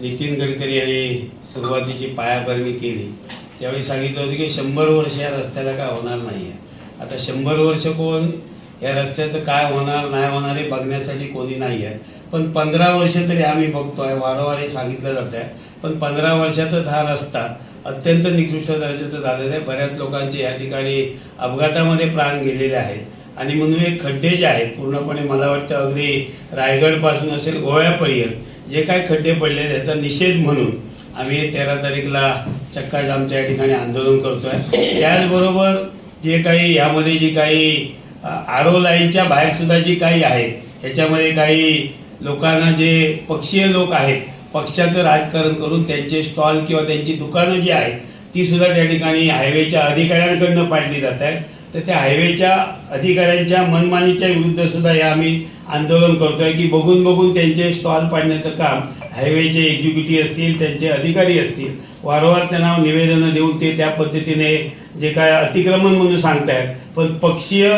नितीन गडकरी यांनी सुरुवातीची पायाभरणी केली. त्यावेळी सांगितलं होतं की शंभर वर्ष या रस्त्याला काय होणार नाही आहे आता शंभर वर्ष कोण? या रस्त्याचं काय होणार नाही होणार हे बघण्यासाठी कोणी नाही आहे पण पंधरा वर्ष तरी आम्ही बघतोय वारंवार हे सांगितलं जात आहे पण पंधरा वर्षातच हा रस्ता अत्यंत निकृष्ट दर्जाचा झालेला आहे. बऱ्याच लोकांचे या ठिकाणी अपघातामध्ये प्राण गेलेले आहेत. आणि म्हणून हे खड्डे जे आहेत पूर्णपणे मला वाटतं अगदी रायगडपासून असेल गोव्यापर्यंत जे काय खड्डे पडले त्याचा निषेध म्हणून आम्ही तेरा तारीखला चक्काजामच्या या ठिकाणी आंदोलन करतोय. त्याचबरोबर जे काही यामध्ये जी काही आरो लाईनच्या बाहेर सुद्धा जी काही आहे त्याच्यामध्ये काही लोकांना जे पक्षीय लोक आहेत पक्षाचं राजकारण करून त्यांचे स्टॉल किंवा त्यांची दुकानं जी आहेत ती सुद्धा त्या ठिकाणी हायवेच्या अधिकाऱ्यांकडनं पाडली जात आहेत. तर त्या हायवेच्या अधिकाऱ्यांच्या मनमानीच्या विरुद्ध सुद्धा हे आम्ही आंदोलन करतो आहे की बघून बघून त्यांचे स्टॉल पाडण्याचं काम हायवेचे एक्झिक्युटिव्ह असतील त्यांचे अधिकारी असतील वारंवार त्यांना निवेदनं देऊन ते त्या पद्धतीने जे काय अतिक्रमण म्हणून सांगतायत पण पक्षीय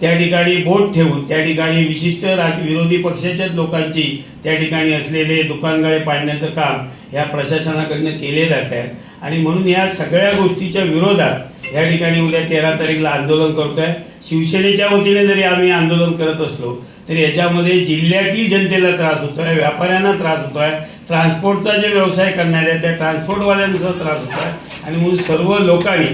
त्या ठिकाणी बोट ठेवून त्या ठिकाणी विशिष्ट राज विरोधी पक्षाच्याच लोकांची त्या ठिकाणी असलेले दुकानगाळे पाडण्याचं काम ह्या प्रशासनाकडनं केले जात आहे. आणि म्हणून या सगळ्या गोष्टीच्या विरोधात या ठिकाणी उद्या तेरा तारीखला आंदोलन करतोय. शिवसेनेच्या वतीने जरी आम्ही आंदोलन करत असलो तरी याच्यामध्ये जिल्ह्यातील जनतेला त्रास होतोय व्यापाऱ्यांना त्रास होतोय ट्रान्सपोर्टचा जे व्यवसाय करणारे त्या ट्रान्सपोर्टवाल्यांचा त्रास त्रास होतोय. आणि म्हणून सर्व लोकांनी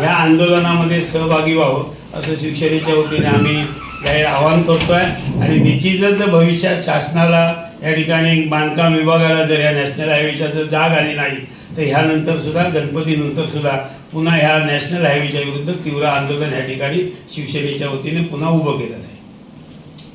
ह्या आंदोलनामध्ये सहभागी व्हावं असं शिवसेनेच्या वतीने आम्ही जाहीर आवाहन करतोय. आणि निश्चितच जर भविष्यात शासनाला या ठिकाणी बांधकाम विभागाला जर या नॅशनल हायवेच्या जर जाग आली नाही तर ह्यानंतर सुद्धा गणपतीनंतर सुद्धा पुन्हा ह्या नॅशनल हायवेच्या विरुद्ध तीव्र आंदोलन या ठिकाणी शिवसेनेच्या वतीने पुन्हा उभं केलं आहे